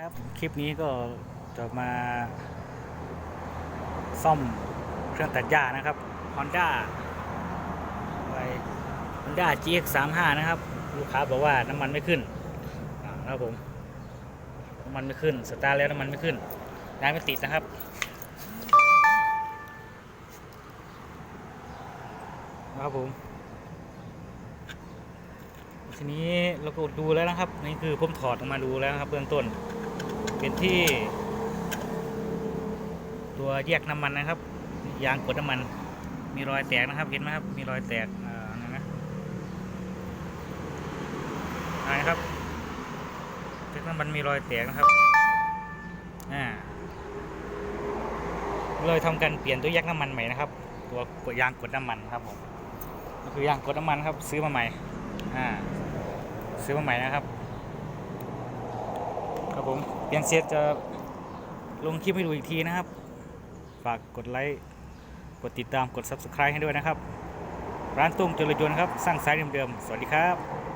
ครับคลิปนี้ก็จะมาซ่อมเครื่องตัดหญ้านะครับ Honda ไป Honda GX35 นะครับ ลูกค้าบอกว่าน้ำมันไม่ขึ้นนะครับผมน้ำมันไม่ขึ้น สตาร์ทแล้วน้ำมันไม่ขึ้นน้ำไม่ติดนะครับ นะครับผมทีนี้เราก็ดูแล้วนะครับ นี่คือผมถอดออกมาดูแล้วครับเบื้องต้น เป็นที่ ตัวแยกน้ำมันนะครับ ยางกดน้ำมัน มีรอยแตกนะครับ เห็นไหมครับ มีรอยแตกอ่านะนะครับแยกน้ำมันมีรอยแตกนะครับอ่าเลยทำการเปลี่ยนตัวแยกน้ำมันใหม่นะครับ ตัวกดยางกดน้ำมันครับผมก็คือยางกดน้ำมันครับ ซื้อมาใหม่อ่าซื้อมาใหม่นะครับ ครับผมเปลี่ยนเสร็จะลงคลิปให้ดูอีกทีนะครับ ฝากกดไลค์กดติดตามกด subscribe ให้ด้วยนะครับ ร้านตุ้งจรยนครับ สร้างสายเดิมๆสวัสดีครับ